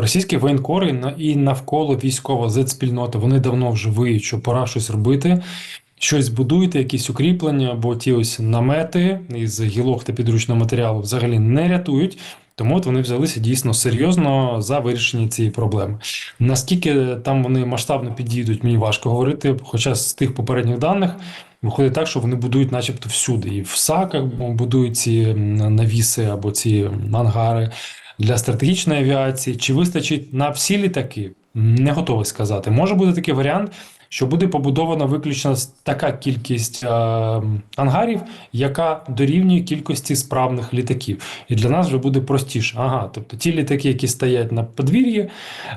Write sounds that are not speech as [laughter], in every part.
російські воєнкори і навколо військова зет-спільнота вони давно вже виють, що пора щось робити. Щось будуєте, якісь укріплення, бо ті ось намети із гілок та підручного матеріалу взагалі не рятують. Тому от вони взялися дійсно серйозно за вирішення цієї проблеми. Наскільки там вони масштабно підійдуть, мені важко говорити. Хоча з тих попередніх даних виходить так, що вони будують, начебто, всюди. І в САКах будують ці навіси або ці ангари для стратегічної авіації. Чи вистачить на всі літаки? Не готовий сказати. Може бути такий варіант, що буде побудована виключно така кількість е, ангарів, яка дорівнює кількості справних літаків. І для нас вже буде простіше. Ага, тобто ті літаки, які стоять на подвір'ї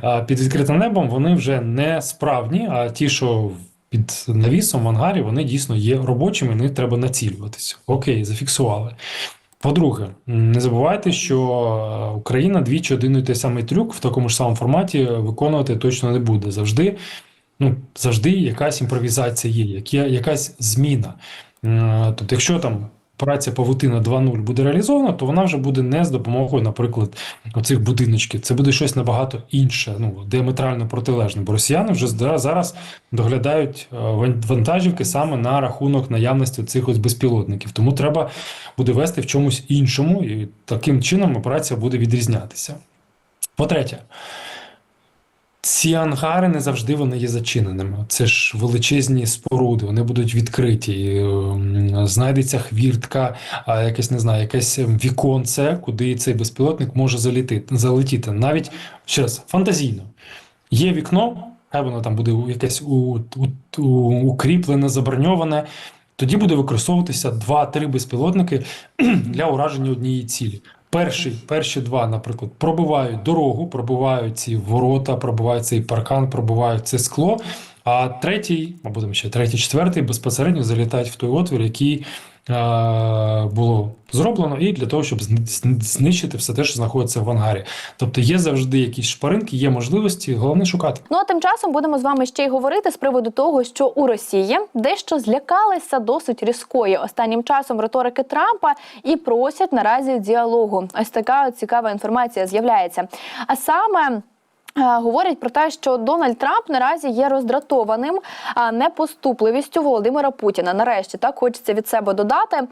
е, під відкритим небом, вони вже не справні, а ті, що під навісом в ангарі, вони дійсно є робочими, і них треба націлюватися. Окей, зафіксували. По-друге, не забувайте, що е, Україна двічі один і той самий трюк в такому ж самому форматі виконувати точно не буде. Завжди, ну, завжди якась імпровізація є, якась зміна. Тобто, якщо там операція Павутина 2.0 буде реалізована, то вона вже буде не з допомогою, наприклад, оцих будиночків. Це буде щось набагато інше, ну, діаметрально протилежне. Бо росіяни вже зараз доглядають е, вантажівки саме на рахунок наявності цих ось безпілотників. Тому треба буде вести в чомусь іншому, і таким чином операція буде відрізнятися. По-третє, ці ангари не завжди вони є зачиненими. Це ж величезні споруди, вони будуть відкриті. Ем, Знайдеться хвіртка, якесь не знаю, якесь віконце, куди цей безпілотник може залітити, залетіти. Навіть ще раз, фантазійно. Є вікно, хай воно там буде якесь у, у, у, укріплене, заброньоване. Тоді буде використовуватися два-три безпілотники [clears throat] для ураження однієї цілі. Перший, перші два, наприклад, пробивають дорогу, пробивають ці ворота, пробивають цей паркан, пробивають це скло. А третій, або там ще третій, четвертий безпосередньо залітають в той отвір, який було зроблено, і для того, щоб зни- зни- знищити все те, що знаходиться в ангарі. Тобто є завжди якісь шпаринки, є можливості, головне шукати. Ну а тим часом будемо з вами ще й говорити з приводу того, що у Росії дещо злякалися досить різкої останнім часом риторики Трампа і просять наразі діалогу. Ось така цікава інформація з'являється. А саме. Е, Говорять про те, що Дональд Трамп наразі є роздратованим непоступливістю Володимира Путіна. Нарешті так хочеться від себе додати,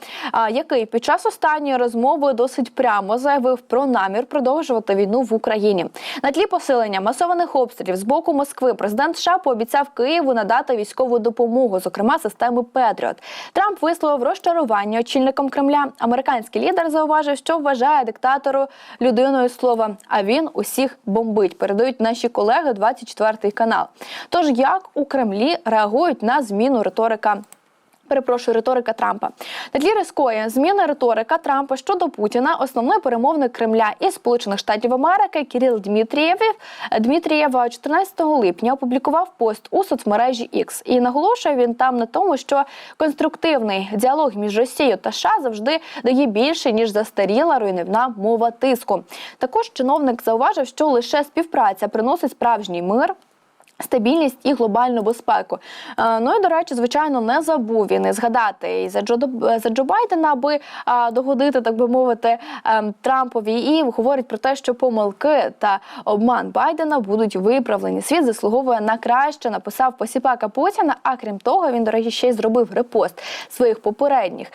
який під час останньої розмови досить прямо заявив про намір продовжувати війну в Україні. На тлі посилення масованих обстрілів з боку Москви президент США пообіцяв Києву надати військову допомогу, зокрема системи Петріот. Трамп висловив розчарування очільником Кремля. Американський лідер зауважив, що вважає диктатору людиною слова. А він усіх бомбить. Передають наші колеги 24 канал. Тож як у Кремлі реагують на зміну риторика Перепрошую, риторика Трампа. На тлі різкої зміни риторика Трампа щодо Путіна, основний перемовник Кремля із Сполучених Штатів Америки Кіріл Дмитрієв Дмитрієв 14 липня опублікував пост у соцмережі X. і наголошує він там на тому, що конструктивний діалог між Росією та США завжди дає більше ніж застаріла руйнівна мова тиску. Також чиновник зауважив, що лише співпраця приносить справжній мир. Стабільність і глобальну безпеку. Е, Ну і до речі, звичайно, не забув і згадати і за Джо Доб- за Джо Байдена, аби догодити, так би мовити, Трампові. І говорить про те, що помилки та обман Байдена будуть виправлені. Світ заслуговує на краще. Написав посіпака Путіна. А крім того, він, до речі, ще й зробив репост своїх попередніх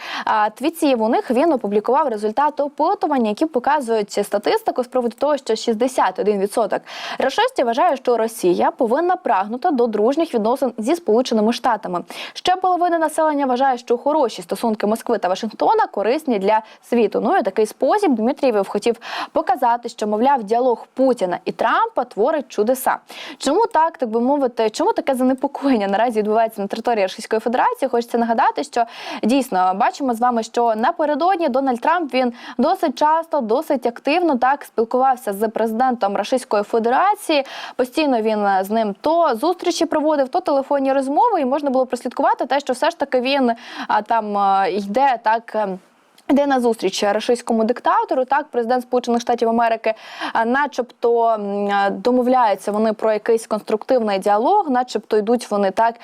твітів. У них він опублікував результати опитування, які показують статистику з приводу того, що 61% рашистів вважає, що Росія повинна прагнути до дружніх відносин зі Сполученими Штатами. Ще половина населення вважає, що хороші стосунки Москви та Вашингтона корисні для світу. Ну і такий спосіб Дмитрієв хотів показати, що мовляв діалог Путіна і Трампа творить чудеса. Чому так, так би мовити, чому таке занепокоєння наразі відбувається на території Російської Федерації? Хочеться нагадати, що дійсно бачимо з вами, що напередодні Дональд Трамп він досить часто, досить активно так спілкувався з президентом Російської Федерації. Постійно він з ним то зустрічі проводив, то телефонні розмови, і можна було прослідкувати те, що все ж таки він там йде так. Йде на зустріч рашистському диктатору. Так, президент Сполучених Штатів Америки, а, начебто, м, домовляються вони про якийсь конструктивний діалог, начебто йдуть вони так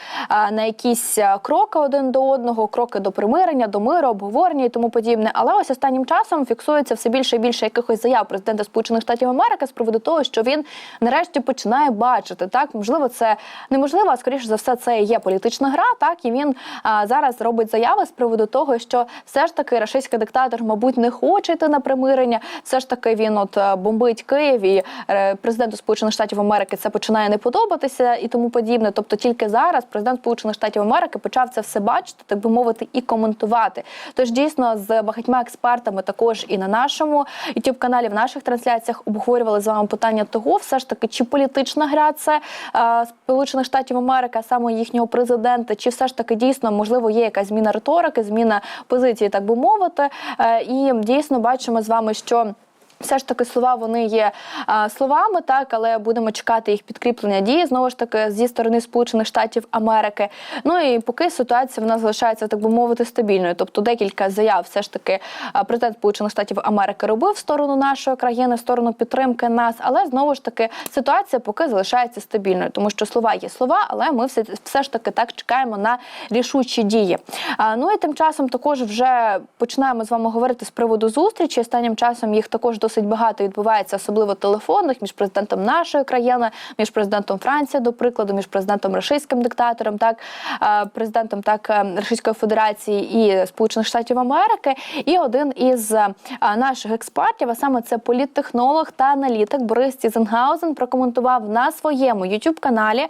на якісь кроки один до одного, кроки до примирення, до миру, обговорення і тому подібне. Але ось останнім часом фіксується все більше і більше якихось заяв президента Сполучених Штатів Америки з приводу того, що він нарешті починає бачити. Так, можливо, це неможливо, а скоріше за все, це є політична гра. Так і він зараз робить заяви з приводу того, що все ж таки рашистський диктатор, мабуть, не хоче йти на примирення. Все ж таки він от е, бомбить Київ і е, президенту Сполучених Штатів Америки це починає не подобатися і тому подібне. Тобто тільки зараз президент Сполучених Штатів Америки почав це все бачити, так би мовити, і коментувати. Тож дійсно з багатьма експертами, також і на нашому youtube каналі, в наших трансляціях обговорювали з вами питання того, все ж таки, чи політична гра це е, Сполучених Штатів Америки, а саме їхнього президента, чи все ж таки дійсно можливо є якась зміна риторики, зміна позиції, так би мовити. Е, і дійсно бачимо з вами, що. Все ж таки слова вони є а, словами, так але будемо чекати їх підкріплення дії знову ж таки зі сторони Сполучених Штатів Америки. Ну і поки ситуація вона залишається так би мовити стабільною. Тобто декілька заяв, все ж таки президент Сполучених Штатів Америки робив в сторону нашої країни, в сторону підтримки нас, але знову ж таки ситуація поки залишається стабільною, тому що слова є слова, але ми все, все ж таки так чекаємо на рішучі дії. А, ну і тим часом також вже починаємо з вами говорити з приводу зустрічі. Останнім часом їх також досить багато відбувається, особливо телефонних між президентом нашої країни, між президентом Франції, до прикладу, між президентом російським диктатором, так е, президентом так е, Російської Федерації і Сполучених Штатів Америки. І один із е, наших експертів, а саме це політтехнолог та аналітик Борис Тізенгаузен, прокоментував на своєму youtube каналі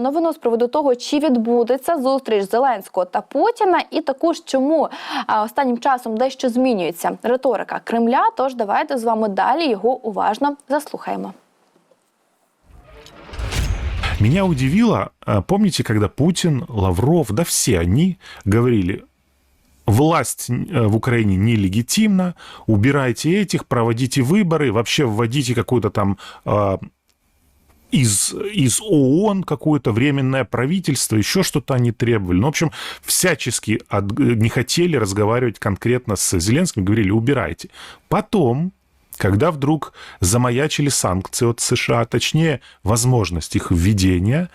новину з приводу того, чи відбудеться зустріч Зеленського та Путіна, і також чому останнім часом дещо змінюється риторика Кремля. Тож давайте з вами далі його уважно заслухаємо. Меня удивило, а, помните, когда Путин, Лавров, да все они говорили, власть э, в Украине нелегитимна, убирайте этих, проводите выборы, вообще вводите какую-то там а, из, из ООН какое-то временное правительство, еще что-то они требовали. Ну, в общем, всячески от- не хотели разговаривать конкретно с Зеленским, говорили, убирайте. Потом, когда вдруг замаячили санкции от США, точнее, возможность их введения,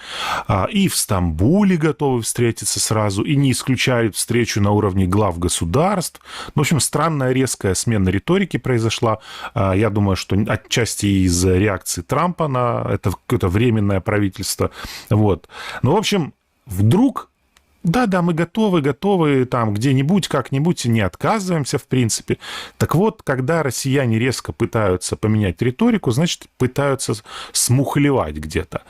а, и в Стамбуле готовы встретиться сразу, и не исключают встречу на уровне глав государств. Ну, в общем, странная резкая смена риторики произошла. А, Я думаю, что отчасти из реакции Трампа на это какое-то временное правительство. Вот. Ну, в общем, вдруг да, да, мы готовы, готовы там где-нибудь, как-нибудь, и не отказываемся, в принципе. Так вот, когда россияне резко пытаются поменять риторику, значит, пытаются смухлевать где-то.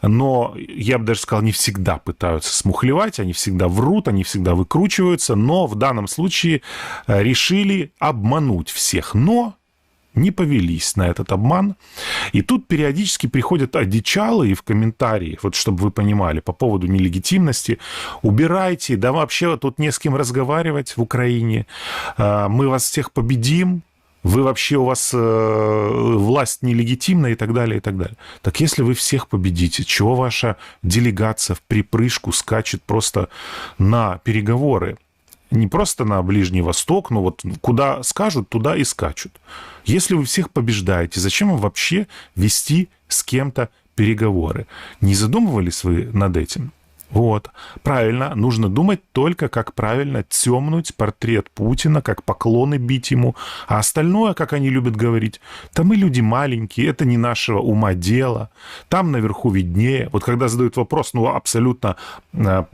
Но, я бы даже сказал, не всегда пытаются смухлевать, они всегда врут, они всегда выкручиваются, но в данном случае э, решили обмануть всех. Но не повелись на этот обман. И тут периодически приходят одичалые в комментарии, вот чтобы вы понимали, по поводу нелегитимности. Убирайте, да вообще тут не с кем разговаривать в Украине. А, Мы вас всех победим, вы вообще, у вас э, власть нелегитимна и так далее, и так далее. Так если вы всех победите, чего ваша делегация в припрыжку скачет просто на переговоры? Не просто на Ближний Восток, но вот куда скажут, туда и скачут. Если вы всех побеждаете, зачем вам вообще вести с кем-то переговоры? Не задумывались вы над этим? Вот. Правильно, нужно думать только, как правильно темнуть портрет Путина, как поклоны бить ему. А остальное, как они любят говорить, да мы люди маленькие, это не нашего ума дело. Там наверху виднее. Вот когда задают вопрос, ну, абсолютно э,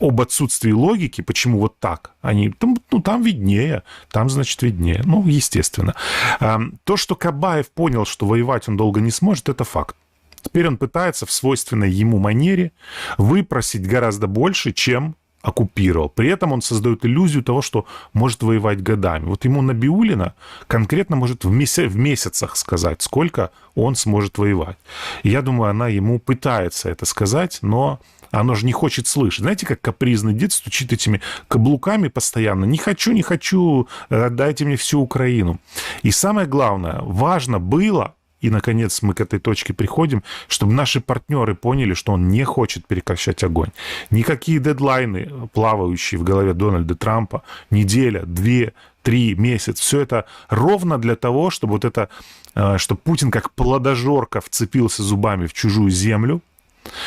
об отсутствии логики, почему вот так, они, там, ну, там виднее, там, значит, виднее. Ну, естественно. А, То, что Кабаев понял, что воевать он долго не сможет, это факт. Теперь он пытается в свойственной ему манере выпросить гораздо больше, чем оккупировал. При этом он создает иллюзию того, что может воевать годами. Вот ему Набиулина конкретно может в, меся- в месяцах сказать, сколько он сможет воевать. Я думаю, она ему пытается это сказать, но оно же не хочет слышать. Знаете, как капризный дед стучит этими каблуками постоянно. Не хочу, не хочу, э, дайте мне всю Украину. И самое главное, важно было, и, наконец, мы к этой точке приходим, чтобы наши партнеры поняли, что он не хочет прекращать огонь. Никакие дедлайны, плавающие в голове Дональда Трампа, неделя, две, три месяца. Все это ровно для того, чтобы вот это, э, чтобы Путин как плодожорка вцепился зубами в чужую землю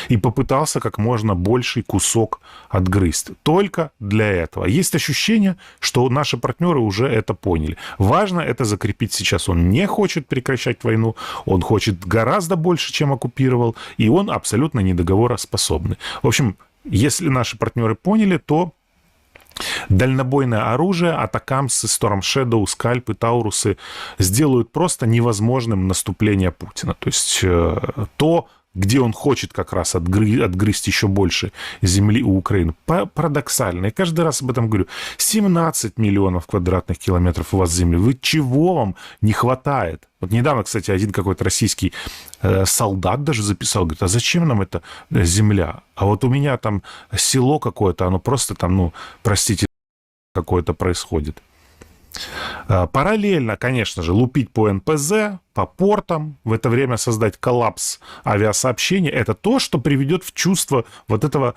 и попытался как можно больший кусок отгрызть. Только для этого. Есть ощущение, что наши партнеры уже это поняли. Важно это закрепить сейчас. Он не хочет прекращать войну, он хочет гораздо больше, чем оккупировал, и он абсолютно недоговороспособный. В общем, если наши партнеры поняли, то дальнобойное оружие, атакамсы, Storm Shadow, скальпы, таурусы сделают просто невозможным наступление Путина. То есть э, то, где он хочет как раз отгры- отгрызть еще больше земли у Украины. Па- Парадоксально. Я каждый раз об этом говорю. 17 миллионов квадратных километров у вас земли. Вы чего вам не хватает? Вот недавно, кстати, один какой-то российский э, солдат даже записал, говорит, а зачем нам эта э, земля? А вот у меня там село какое-то, оно просто там, ну, простите, какое-то происходит. А, Параллельно, конечно же, лупить по НПЗ, по портам, в это время создать коллапс авиасообщения, это то, что приведет в чувство вот этого